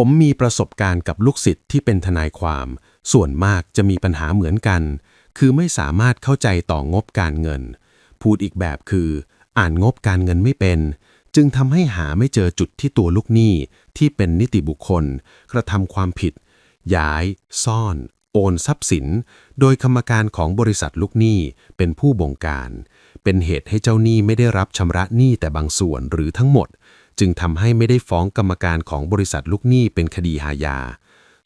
ผมมีประสบการณ์กับลูกศิษย์ที่เป็นทนายความ ส่วนมากจะมีปัญหาเหมือนกัน คือไม่สามารถเข้าใจต่องบการเงิน พูดอีกแบบคือ อ่านงบการเงินไม่เป็น จึงทำให้หาไม่เจอจุดที่ตัวลูกหนี้ที่เป็นนิติบุคคล กระทำความผิด ย้าย ซ่อน โอนทรัพย์สิน โดยกรรมการของบริษัทลูกหนี้เป็นผู้บงการ เป็นเหตุให้เจ้าหนี้ไม่ได้รับชำระหนี้แต่บางส่วนหรือทั้งหมด จึงทำให้ไม่ได้ฟ้องกรรมการของบริษัทลูกหนี้เป็นคดีอาญา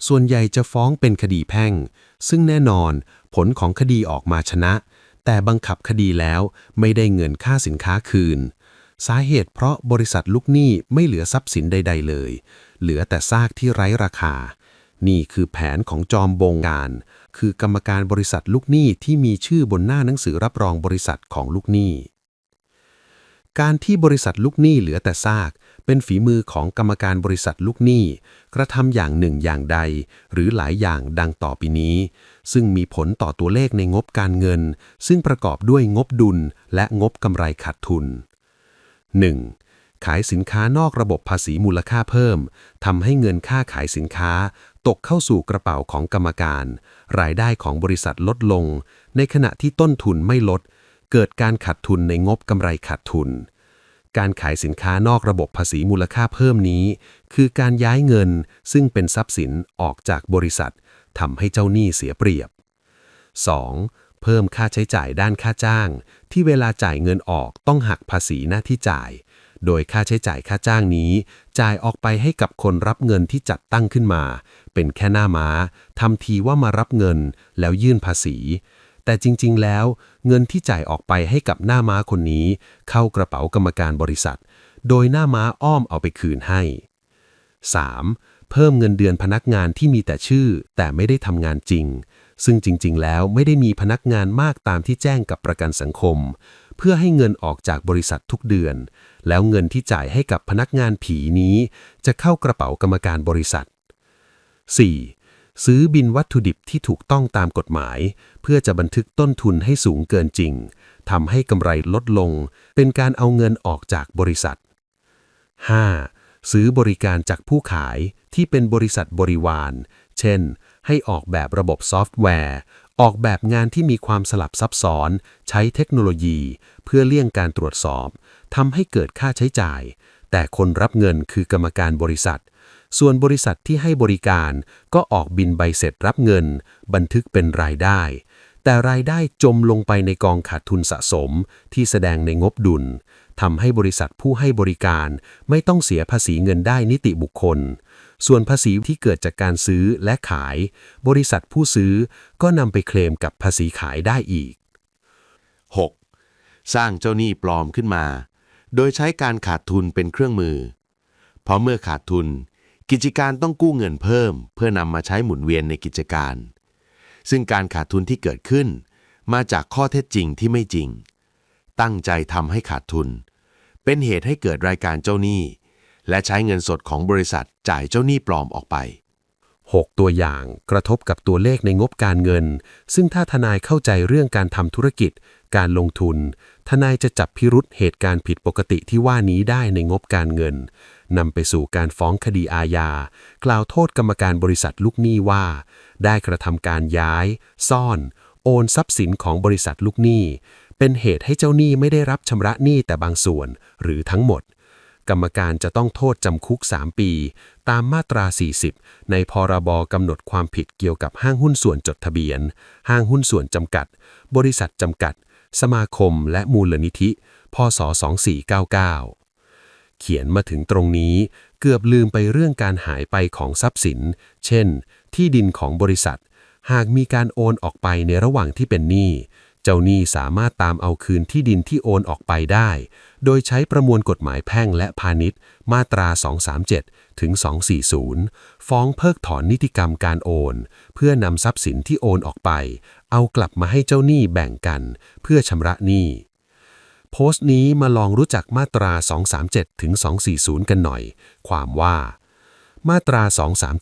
ส่วนใหญ่จะฟ้องเป็นคดีแพ่ง ซึ่งแน่นอนผลของคดีออกมาชนะ แต่บังคับคดีแล้วไม่ได้เงินค่าสินค้าคืน สาเหตุเพราะบริษัทลูกหนี้ไม่เหลือทรัพย์สินใด ๆ เลย เหลือแต่ซากที่ไร้ราคา นี่คือแผนของจอมบงการ คือกรรมการบริษัทลูกหนี้ที่มีชื่อบนหน้าหนังสือรับรองบริษัทของลูกหนี้การที่บริษัทลูกหนี้เหลือแต่ซาก เป็นฝีมือของกรรมการบริษัทลูกหนี้ กระทำอย่างหนึ่งอย่างใด หรือหลายอย่างดังต่อไปนี้ ซึ่งมีผลต่อตัวเลขในงบการเงิน ซึ่งประกอบด้วยงบดุลและงบกำไรขาดทุน 1. ขายสินค้านอกระบบภาษีมูลค่าเพิ่มทำให้เงินค่าขายสินค้า ตกเข้าสู่กระเป๋าของกรรมการ รายได้ของบริษัทลดลง ในขณะที่ต้นทุนไม่ลด เกิดการขาดทุนในงบกำไรขาดทุน การขายสินค้านอกระบบภาษีมูลค่าเพิ่มนี้ คือการย้ายเงินซึ่งเป็นทรัพย์สินออกจากบริษัททำให้เจ้าหนี้เสียเปรียบ 2. เพิ่มค่าใช้จ่ายด้านค่าจ้าง ที่เวลาจ่ายเงินออกต้องหักภาษีหน้าที่จ่าย โดยค่าใช้จ่ายค่าจ้างนี้ จ่ายออกไปให้กับคนรับเงินที่จัดตั้งขึ้นมา เป็นแค่หน้าม้าทำทีว่ามารับเงินแล้วยื่นภาษี แต่จริงๆ แล้วเงินที่จ่ายออกไปให้กับหน้าม้าคนนี้ เข้ากระเป๋ากรรมการบริษัท โดยหน้าม้าอ้อมเอาไปคืนให้ 3. เพิ่มเงินเดือนพนักงานที่มีแต่ชื่อ แต่ไม่ได้ทำงานจริง ซึ่งจริงๆ แล้วไม่ได้มีพนักงานมากตามที่แจ้งกับประกันสังคม เพื่อให้เงินออกจากบริษัททุกเดือน แล้วเงินที่จ่ายให้กับพนักงานผีนี้ จะเข้ากระเป๋ากรรมการบริษัท 4. ซื้อบินวัตถุดิบที่ถูกต้องตามกฎหมาย เพื่อจะบันทึกต้นทุนให้สูงเกินจริงทำให้กำไรลดลง เป็นการเอาเงินออกจากบริษัท 5. ซื้อบริการจากผู้ขายที่เป็นบริษัทบริวาร เช่น ให้ออกแบบระบบซอฟต์แวร์ ออกแบบงานที่มีความสลับซับซ้อน ใช้เทคโนโลยี เพื่อเลี่ยงการตรวจสอบทำให้เกิดค่าใช้จ่าย แต่คนรับเงินคือกรรมการบริษัท ส่วนบริษัทที่ให้บริการก็ออกบินใบเสร็จรับเงิน บันทึกเป็นรายได้ แต่รายได้จมลงไปในกองขาดทุนสะสมที่แสดงในงบดุลทำให้บริษัทผู้ให้บริการไม่ต้องเสียภาษีเงินได้นิติบุคคล ส่วนภาษีที่เกิดจากการซื้อและขาย บริษัทผู้ซื้อก็นำไปเคลมกับภาษีขายได้อีก 6. สร้างเจ้าหนี้ปลอมขึ้นมา โดยใช้การขาดทุนเป็นเครื่องมือ เพราะเมื่อขาดทุน กิจการต้องกู้เงินเพิ่ม เพื่อนำมาใช้หมุนเวียนในกิจการ ซึ่งการขาดทุนที่เกิดขึ้น มาจากข้อเท็จจริงที่ไม่จริง ตั้งใจทำให้ขาดทุน เป็นเหตุให้เกิดรายการเจ้าหนี้ และใช้เงินสดของบริษัทจ่ายเจ้าหนี้ปลอมออกไป 6 ตัวอย่างกระทบกับตัวเลขในงบการเงิน ซึ่งถ้าทนายเข้าใจเรื่องการทำธุรกิจ การลงทุน ทนายจะจับพิรุษเหตุการณ์ผิดปกติที่ว่านี้ได้ในงบการเงินนำไปสู่การฟ้องคดีอาญา กล่าวโทษกรรมการบริษัทลูกหนี้ว่า ได้กระทำการย้าย ซ่อน โอนทรัพย์สินของบริษัทลูกหนี้ เป็นเหตุให้เจ้าหนี้ไม่ได้รับชำระหนี้แต่บางส่วนหรือทั้งหมด กรรมการจะต้องโทษจำคุก 3 ปี ตามมาตรา 40 ในพรบกำหนดความผิดเกี่ยวกับห้างหุ้นส่วนจดทะเบียน ห้างหุ้นส่วนจำกัด บริษัทจำกัด สมาคมและมูลนิธิ พศ 2499 เขียนมาถึงตรงนี้เกือบลืมไปเรื่องการหายไปของทรัพย์สิน เช่น ที่ดินของบริษัท หากมีการโอนออกไปในระหว่างที่เป็นหนี้ เจ้าหนี้สามารถตามเอาคืนที่ดินที่โอนออกไปได้ โดยใช้ประมวลกฎหมายแพ่งและพาณิชย์ มาตรา 237 ถึง 240 ฟ้องเพิกถอนนิติกรรมการโอน เพื่อนำทรัพย์สินที่โอนออกไป เอากลับมาให้เจ้าหนี้แบ่งกัน เพื่อชำระหนี้โพสต์นี้มาลองรู้จักมาตรา 237 ถึง 240 กันหน่อย ความว่า มาตรา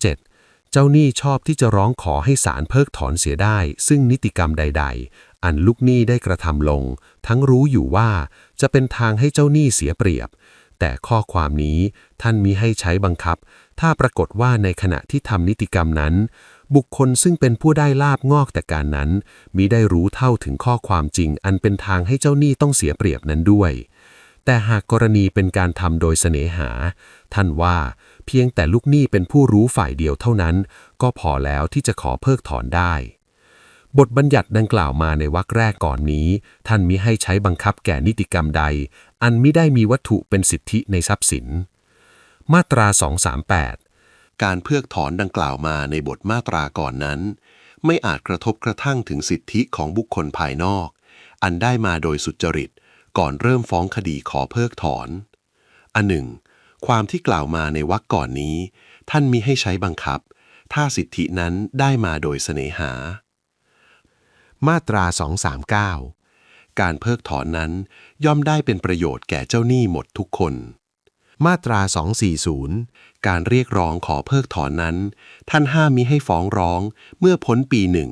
237 เจ้าหนี้ชอบที่จะร้องขอให้ศาลเพิกถอนเสียได้ ซึ่งนิติกรรมใด ๆ อันลูกหนี้ได้กระทำลง ทั้งรู้อยู่ว่าจะเป็นทางให้เจ้าหนี้เสียเปรียบ แต่ข้อความนี้ท่านมิให้ใช้บังคับ ถ้าปรากฏว่าในขณะที่ทำนิติกรรมนั้น บุคคลซึ่งเป็นผู้ได้ลาบงอกแต่การนั้นมิได้รู้เท่าถึงข้อความจริง อันเป็นทางให้เจ้าหนี้ต้องเสียเปรียบนั้นด้วย แต่หากกรณีเป็นการทำโดยเสน่หา ท่านว่าเพียงแต่ลูกหนี้เป็นผู้รู้ฝ่ายเดียวเท่านั้น ก็พอแล้วที่จะขอเพิกถอนได้ บทบัญญัติดังกล่าวมาในวรรคแรกก่อนนี้ ท่านมิให้ใช้บังคับแก่นิติกรรมใด อันมิได้มีวัตถุเป็นสิทธิในทรัพย์สิน มาตรา 238 การเพิกถอนดังกล่าวมาในบทมาตราก่อนนั้น ไม่อาจกระทบกระทั่งถึงสิทธิของบุคคลภายนอก อันได้มาโดยสุจริต ก่อนเริ่มฟ้องคดีขอเพิกถอน อันหนึ่ง ความที่กล่าวมาในวรรคก่อนนี้ ท่านมิให้ใช้บังคับ ถ้าสิทธินั้นได้มาโดยเสน่หา มาตรา 239 การเพิกถอนนั้นย่อมได้เป็นประโยชน์แก่เจ้าหนี้หมดทุกคน มาตรา 240 การเรียกร้องขอเพิกถอนนั้น ท่านห้ามมิให้ฟ้องร้องเมื่อพ้นปีหนึ่ง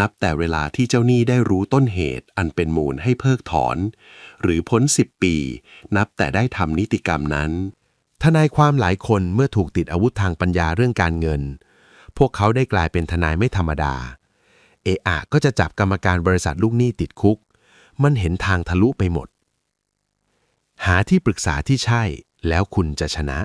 นับแต่เวลาที่เจ้าหนี้ได้รู้ต้นเหตุอันเป็นมูลให้เพิกถอน หรือพ้นสิบปี นับแต่ได้ทำนิติกรรมนั้น ทนายความหลายคนเมื่อถูกติดอาวุธทางปัญญาเรื่องการเงิน พวกเขาได้กลายเป็นทนายไม่ธรรมดา เออะก็จะจับกรรมการบริษัทลูกหนี้ติดคุก มันเห็นทางทะลุไปหมด หาที่ปรึกษาที่ใช่แล้วคุณจะชนะ